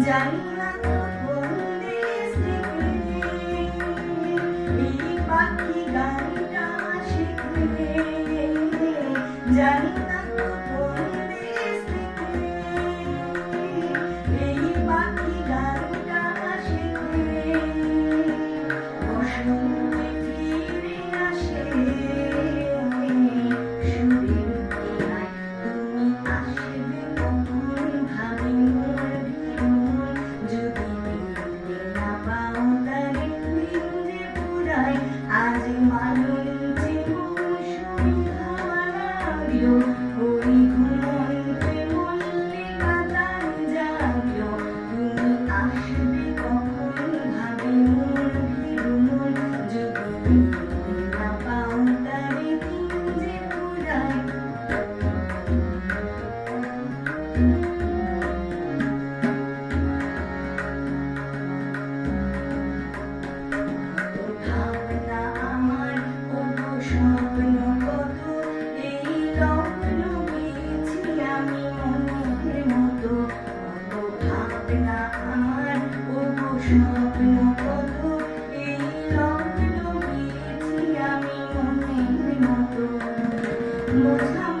জানি না তো কোন দেশে এই পাখি গানটা শিখবে জানি Most